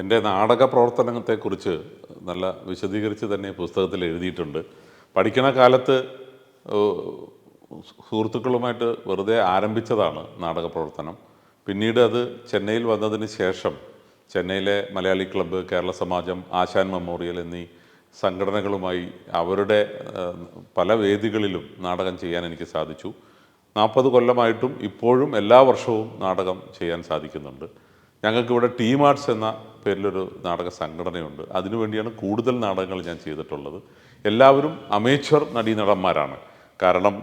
എന്റെ നാടക പ്രവർത്തനത്തെക്കുറിച്ച് നല്ല വിശദീകരിച്ച് തന്നെ പുസ്തകത്തിൽ എഴുതിയിട്ടുണ്ട്. പഠിക്കണ കാലത്ത് സുഹൃത്തുക്കളുമായിട്ട് വെറുതെ ആരംഭിച്ചതാണ് നാടക പ്രവർത്തനം. പിന്നീട് അത് ചെന്നൈയിൽ വന്നതിന് ശേഷം ചെന്നൈയിലെ മലയാളി ക്ലബ്ബ് കേരള സമാജം ആശാൻ മെമ്മോറിയൽ എന്നീ സംഘടനകളുമായി അവരുടെ പല വേദികളിലും നാടകം ചെയ്യാൻ എനിക്ക് സാധിച്ചു. നാൽപ്പത് കൊല്ലമായിട്ടും ഇപ്പോഴും എല്ലാ വർഷവും നാടകം ചെയ്യാൻ സാധിക്കുന്നുണ്ട്. ഞങ്ങൾക്കിവിടെ ടീം ആർട്സ് എന്ന പേരിലൊരു നാടക സംഘടനയുണ്ട്. അതിനുവേണ്ടിയാണ് കൂടുതൽ നാടകങ്ങൾ ഞാൻ ചെയ്തിട്ടുള്ളത്. എല്ലാവരും അമേച്വർ നടീനടന്മാരാണ്. കാരണം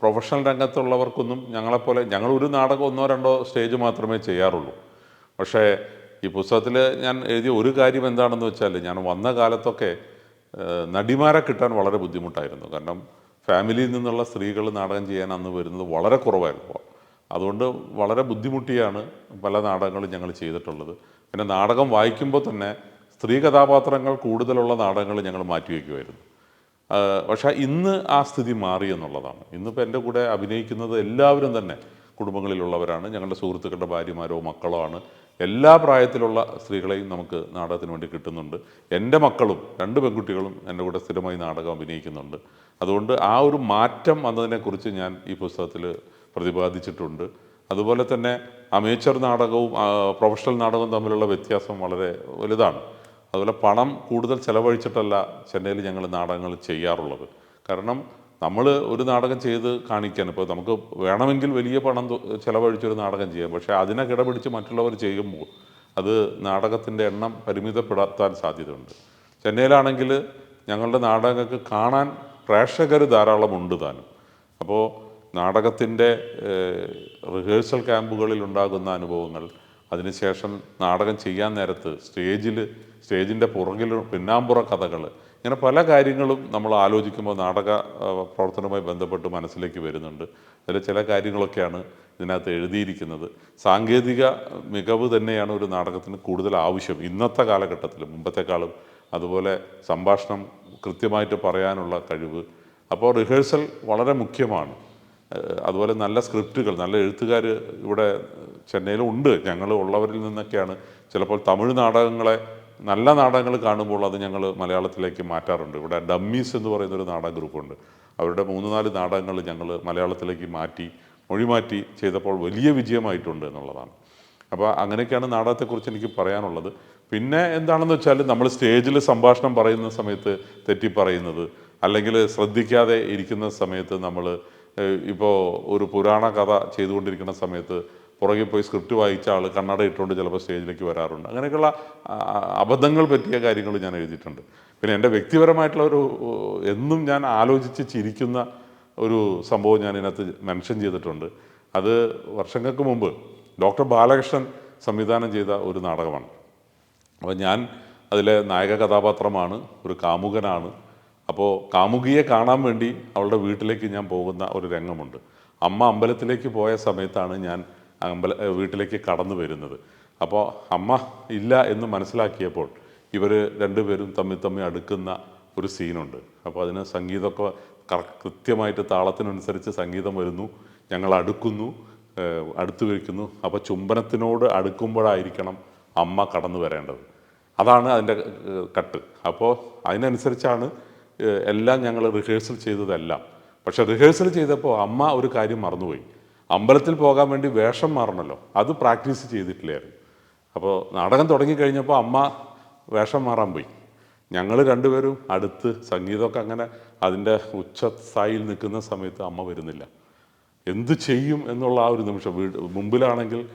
പ്രൊഫഷണൽ രംഗത്തുള്ളവർക്കൊന്നും ഞങ്ങളെപ്പോലെ ഞങ്ങൾ ഒരു നാടകം ഒന്നോ രണ്ടോ സ്റ്റേജ് മാത്രമേ ചെയ്യാറുള്ളൂ. പക്ഷേ ഈ പുസ്തകത്തിൽ ഞാൻ എഴുതിയ ഒരു കാര്യം എന്താണെന്ന് വെച്ചാൽ ഞാൻ വന്ന കാലത്തൊക്കെ നടിമാരെ കിട്ടാൻ വളരെ ബുദ്ധിമുട്ടായിരുന്നു. കാരണം ഫാമിലിയിൽ നിന്നുള്ള സ്ത്രീകൾ നാടകം ചെയ്യാൻ അന്ന് വരുന്നത് വളരെ കുറവായിരുന്നു. അതുകൊണ്ട് വളരെ ബുദ്ധിമുട്ടിയാണ് പല നാടകങ്ങളും ഞങ്ങൾ ചെയ്തിട്ടുള്ളത്. പിന്നെ നാടകം വായിക്കുമ്പോൾ തന്നെ സ്ത്രീ കഥാപാത്രങ്ങൾ കൂടുതലുള്ള നാടകങ്ങൾ ഞങ്ങൾ മാറ്റിവെക്കുമായിരുന്നു പക്ഷേ ഇന്ന് ആ സ്ഥിതി മാറി എന്നുള്ളതാണ്. ഇന്നിപ്പോൾ എന്റെ കൂടെ അഭിനയിക്കുന്നത് എല്ലാവരും തന്നെ കുടുംബങ്ങളിലുള്ളവരാണ്. ഞങ്ങളുടെ സുഹൃത്തുക്കളുടെ ഭാര്യമാരോ മക്കളോ ആണ്. എല്ലാ പ്രായത്തിലുള്ള സ്ത്രീകളെയും നമുക്ക് നാടകത്തിന് വേണ്ടി കിട്ടുന്നുണ്ട്. എന്റെ മക്കളും രണ്ട് പെൺകുട്ടികളും എന്റെ കൂടെ സ്ഥിരമായി നാടകം അഭിനയിക്കുന്നുണ്ട്. അതുകൊണ്ട് ആ ഒരു മാറ്റം വന്നതിനെക്കുറിച്ച് ഞാൻ ഈ പുസ്തകത്തിൽ പ്രതിപാദിച്ചിട്ടുണ്ട്. അതുപോലെ തന്നെ അമേച്ചർ നാടകവും പ്രൊഫഷണൽ നാടകവും തമ്മിലുള്ള വ്യത്യാസം വളരെ വലുതാണ്. അതുപോലെ പണം കൂടുതൽ ചെലവഴിച്ചിട്ടല്ല ചെന്നൈയിൽ ഞങ്ങൾ നാടകങ്ങൾ ചെയ്യാറുള്ളത്. കാരണം നമ്മൾ ഒരു നാടകം ചെയ്ത് കാണിക്കാൻ ഇപ്പോൾ നമുക്ക് വേണമെങ്കിൽ വലിയ പണം ചിലവഴിച്ചൊരു നാടകം ചെയ്യാം. പക്ഷേ അതിനെ കിടപിടിച്ച് മറ്റുള്ളവർ ചെയ്യുമ്പോൾ അത് നാടകത്തിന്റെ എണ്ണം പരിമിതപ്പെടുത്താൻ സാധ്യതയുണ്ട്. ചെന്നൈയിലാണെങ്കിൽ ഞങ്ങളുടെ നാടകങ്ങൾക്ക് കാണാൻ പ്രേക്ഷകർ ധാരാളം ഉണ്ട് താനും. അപ്പോൾ നാടകത്തിന്റെ റിഹേഴ്സൽ ക്യാമ്പുകളിൽ ഉണ്ടാകുന്ന അനുഭവങ്ങൾ അതിനുശേഷം നാടകം ചെയ്യാൻ നേരത്ത് സ്റ്റേജിൽ സ്റ്റേജിന്റെ പുറകിൽ പിന്നാമ്പുറ കഥകൾ ഇങ്ങനെ പല കാര്യങ്ങളും നമ്മൾ ആലോചിക്കുമ്പോൾ നാടക പ്രവർത്തനവുമായി ബന്ധപ്പെട്ട് മനസ്സിലേക്ക് വരുന്നുണ്ട്. അതിൽ ചില കാര്യങ്ങളൊക്കെയാണ് ഇതിനകത്ത് എഴുതിയിരിക്കുന്നത്. സാങ്കേതിക മികവ് തന്നെയാണ് ഒരു നാടകത്തിന് കൂടുതൽ ആവശ്യം ഇന്നത്തെ കാലഘട്ടത്തിൽ മുമ്പത്തെക്കാളും അതുപോലെ സംഭാഷണം കൃത്യമായിട്ട് പറയാനുള്ള കഴിവ്. അപ്പോൾ റിഹേഴ്സൽ വളരെ മുഖ്യമാണ്. അതുപോലെ നല്ല സ്ക്രിപ്റ്റുകൾ നല്ല എഴുത്തുകാർ ഇവിടെ ചെന്നൈയിലും ഉണ്ട്. ഞങ്ങൾ ഉള്ളവരിൽ നിന്നൊക്കെയാണ്. ചിലപ്പോൾ തമിഴ് നാടകങ്ങളെ നല്ല നാടകങ്ങൾ കാണുമ്പോൾ അത് ഞങ്ങൾ മലയാളത്തിലേക്ക് മാറ്റാറുണ്ട്. ഇവിടെ ഡമ്മീസ് എന്ന് പറയുന്ന ഒരു നാടക ഗ്രൂപ്പുണ്ട്. അവരുടെ മൂന്ന് നാല് നാടകങ്ങൾ ഞങ്ങൾ മലയാളത്തിലേക്ക് മാറ്റി മൊഴി മാറ്റി ചെയ്തപ്പോൾ വലിയ വിജയമായിട്ടുണ്ട് എന്നുള്ളതാണ്. അപ്പോൾ അങ്ങനെയൊക്കെയാണ് നാടകത്തെക്കുറിച്ച് എനിക്ക് പറയാനുള്ളത്. പിന്നെ എന്താണെന്ന് വെച്ചാൽ നമ്മൾ സ്റ്റേജിൽ സംഭാഷണം പറയുന്ന സമയത്ത് തെറ്റി പറയുന്നത് അല്ലെങ്കിൽ ശ്രദ്ധിക്കാതെ ഇരിക്കുന്ന സമയത്ത് നമ്മൾ ഇപ്പോൾ ഒരു പുരാണ കഥ ചെയ്തുകൊണ്ടിരിക്കുന്ന സമയത്ത് പുറകെ പോയി സ്ക്രിപ്റ്റ് വായിച്ച ആൾ കണ്ണട ഇട്ടുകൊണ്ട് ചിലപ്പോൾ സ്റ്റേജിലേക്ക് വരാറുണ്ട്. അങ്ങനെയൊക്കെയുള്ള അബദ്ധങ്ങൾ പറ്റിയ കാര്യങ്ങൾ ഞാൻ എഴുതിയിട്ടുണ്ട്. പിന്നെ എന്റെ വ്യക്തിപരമായിട്ടുള്ള ഒരു എന്നും ഞാൻ ആലോചിച്ച് ചിരിക്കുന്ന ഒരു സംഭവം ഞാൻ ഇതിനകത്ത് മെൻഷൻ ചെയ്തിട്ടുണ്ട്. അത് വർഷങ്ങൾക്ക് മുമ്പ് ഡോക്ടർ ബാലകൃഷ്ണൻ സംവിധാനം ചെയ്ത ഒരു നാടകമാണ്. അപ്പോൾ ഞാൻ അതിലെ നായക കഥാപാത്രമാണ് ഒരു കാമുകനാണ്. അപ്പോൾ കാമുകിയെ കാണാൻ വേണ്ടി അവളുടെ വീട്ടിലേക്ക് ഞാൻ പോകുന്ന ഒരു രംഗമുണ്ട്. അമ്മ അമ്പലത്തിലേക്ക് പോയ സമയത്താണ് ഞാൻ അമ്പല വീട്ടിലേക്ക് കടന്നു വരുന്നത്. അപ്പോൾ അമ്മ ഇല്ല എന്ന് മനസ്സിലാക്കിയപ്പോൾ ഇവർ രണ്ടുപേരും തമ്മിൽ തമ്മിൽ അടുക്കുന്ന ഒരു സീനുണ്ട്. അപ്പോൾ അതിന് സംഗീതമൊക്കെ കൃത്യമായിട്ട് താളത്തിനനുസരിച്ച് സംഗീതം വരുന്നു. ഞങ്ങൾ അടുക്കുന്നു അടുത്തു വയ്ക്കുന്നു അപ്പോൾ ചുംബനത്തിനോട് അടുക്കുമ്പോഴായിരിക്കണം അമ്മ കടന്നു വരേണ്ടത്. അതാണ് അതിന്റെ കട്ട്. അപ്പോൾ അതിനനുസരിച്ചാണ് എല്ലാം ഞങ്ങൾ റിഹേഴ്സൽ ചെയ്തതെല്ലാം. പക്ഷെ റിഹേഴ്സൽ ചെയ്തപ്പോൾ അമ്മ ഒരു കാര്യം മറന്നുപോയി. അമ്പലത്തിൽ പോകാൻ വേണ്ടി വേഷം മാറണമല്ലോ അത് പ്രാക്ടീസ് ചെയ്തിട്ടില്ലായിരുന്നു. അപ്പോൾ നാടകം തുടങ്ങിക്കഴിഞ്ഞപ്പോൾ അമ്മ വേഷം മാറാൻ പോയി. ഞങ്ങൾ രണ്ടുപേരും അടുത്ത് സംഗീതമൊക്കെ അങ്ങനെ അതിന്റെ ഉച്ചസ്ഥായിൽ നിൽക്കുന്ന സമയത്ത് അമ്മ വരുന്നില്ല. എന്ത് ചെയ്യും എന്നുള്ള ആ ഒരു നിമിഷം. വീട് മുമ്പിലാണെങ്കിൽ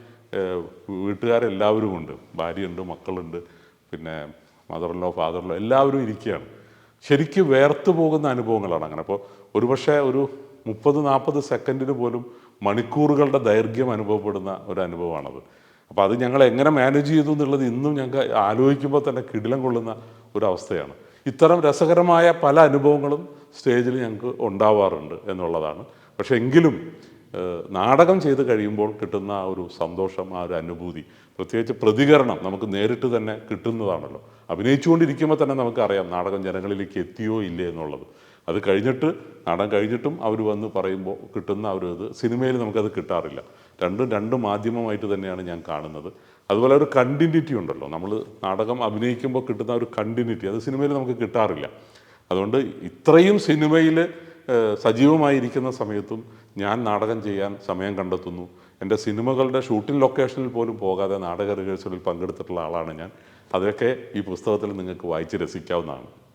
വീട്ടുകാരെല്ലാവരും ഉണ്ട് ഭാര്യയുണ്ട് മക്കളുണ്ട്. പിന്നെ മദറിലോ ഫാദറിലോ എല്ലാവരും ഇരിക്കുകയാണ്. ശരിക്കും വേർത്ത് പോകുന്ന അനുഭവങ്ങളാണ് അങ്ങനെ. അപ്പോൾ ഒരുപക്ഷെ ഒരു മുപ്പത് നാൽപ്പത് സെക്കൻഡിന് പോലും മണിക്കൂറുകളുടെ ദൈർഘ്യം അനുഭവപ്പെടുന്ന ഒരു അനുഭവമാണത്. അപ്പോൾ അത് ഞങ്ങൾ എങ്ങനെ മാനേജ് ചെയ്തു എന്നുള്ളത് ഇന്നും ഞങ്ങൾക്ക് ആലോചിക്കുമ്പോൾ തന്നെ കിടിലം കൊള്ളുന്ന ഒരു അവസ്ഥയാണ്. ഇത്തരം രസകരമായ പല അനുഭവങ്ങളും സ്റ്റേജിൽ ഞങ്ങൾക്ക് ഉണ്ടാവാറുണ്ട് എന്നുള്ളതാണ്. പക്ഷെ എങ്കിലും നാടകം ചെയ്ത് കഴിയുമ്പോൾ കിട്ടുന്ന ആ ഒരു സന്തോഷം ആ ഒരു അനുഭൂതി പ്രത്യേകിച്ച് പ്രതികരണം നമുക്ക് നേരിട്ട് തന്നെ കിട്ടുന്നതാണല്ലോ. അഭിനയിച്ചുകൊണ്ടിരിക്കുമ്പോൾ തന്നെ നമുക്കറിയാം നാടകം ജനങ്ങളിലേക്ക് എത്തിയോ ഇല്ലേ എന്നുള്ളത്. അത് കഴിഞ്ഞിട്ട് നാടകം കഴിഞ്ഞിട്ടും അവർ വന്ന് പറയുമ്പോൾ കിട്ടുന്ന ഒരു ഇത് സിനിമയിൽ നമുക്കത് കിട്ടാറില്ല. രണ്ടും രണ്ട് മാധ്യമമായിട്ട് തന്നെയാണ് ഞാൻ കാണുന്നത്. അതുപോലെ ഒരു കണ്ടിന്യൂറ്റി ഉണ്ടല്ലോ. നമ്മൾ നാടകം അഭിനയിക്കുമ്പോൾ കിട്ടുന്ന ഒരു കണ്ടിന്യൂറ്റി അത് സിനിമയിൽ നമുക്ക് കിട്ടാറില്ല. അതുകൊണ്ട് ഇത്രയും സിനിമയിൽ സജീവമായിരിക്കുന്ന സമയത്തും ഞാൻ നാടകം ചെയ്യാൻ സമയം കണ്ടെത്തുന്നു. എന്റെ സിനിമകളുടെ ഷൂട്ടിംഗ് ലൊക്കേഷനിൽ പോലും പോകാതെ നാടക റിഹേഴ്സലിൽ പങ്കെടുത്തിട്ടുള്ള ആളാണ് ഞാൻ. അതൊക്കെ ഈ പുസ്തകത്തിൽ നിങ്ങൾക്ക് വായിച്ച് രസിക്കാവുന്നതാണ്.